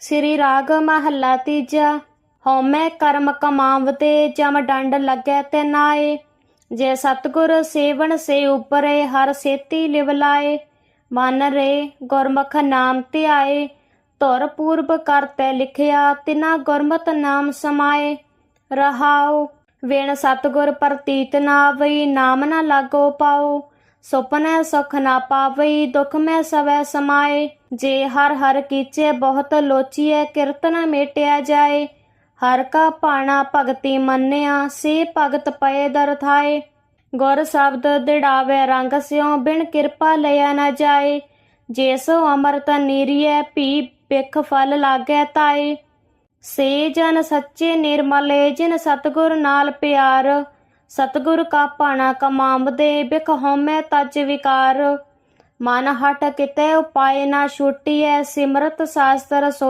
ਸ੍ਰੀ ਰਾਗ ਮਹੱਲਾ ਤੀਜਾ। ਹਉਮੈ ਕਰਮ ਕਮਾਵਤੇ, ਜਮ ਡੰਡ ਲੱਗੈ ਤੇ ਨਾਏ। ਜੇ ਸਤਗੁਰ ਸੇਵਨ ਸੇ ਉਪਰੇ, ਹਰ ਸੇਤੀ ਲਿਵ ਲਾਏ। ਮਨ ਰੇ ਗੁਰਮੁਖ ਨਾਮ ਧਿਆਏ, ਧੁਰ ਪੂਰਬ ਕਰਤੈ ਲਿਖਿਆ, ਤਿਨਾ ਗੁਰਮਤ ਨਾਮ ਸਮਾਏ। ਰਹਾਉ, ਵੇਣ ਸਤਗੁਰ ਪ੍ਰਤੀਤ ਨਾ ਆਵਈ ਨਾਮ ਨਾ ਲਾਗੋ ਪਾਓ। ਸੁਪਨੈ ਸੁਖ ਨਾ ਪਾਵਈ ਦੁਖ ਮੈਂ ਸਵੈ ਸਮਾਏ। ਜੇ ਹਰ ਹਰ ਕੀਚੇ, ਬਹੁਤ ਲੋਚੀਏ ਕਿਰਤ ਮੇਟਿਆ ਜਾਏ। ਹਰ ਕਾ ਪਾਣਾ ਭਗਤੀ ਮੰਨਿਆ, ਸੇ ਭਗਤ ਪਏ ਦਰ ਥਾਏ। ਗੁਰ ਸ਼ਬਦ ਦਿੜਾਵੇ, ਰੰਗ ਸਿਉ, ਬਿਨ ਕਿਰਪਾ ਲਿਆ ਨਾ ਜਾਏ। ਜੇ ਸੋ ਅਮਰਤ ਨੀਰੀਐ ਪੀ ਪਿਖ ਫਲ ਲਾਗੈ ਤਾਏ। ਸੇ ਜਨ ਸੱਚੇ ਨਿਰਮਲੇ, ਜਿਨ ਸਤਗੁਰ ਨਾਲ ਪਿਆਰ। ਸਤਗੁਰ ਕਾ ਭਾਣਾ ਕਮਾਮ ਦੇ ਬਿਖ ਹਉਮੈ ਤਜ ਵਿਕਾਰ। ਮਨ ਹਟ ਕਿਤੇ ਉਪਾਏ ਨਾ ਛੁਟੀਐ, ਸਿਮਰਤ ਸਾਸਤਰ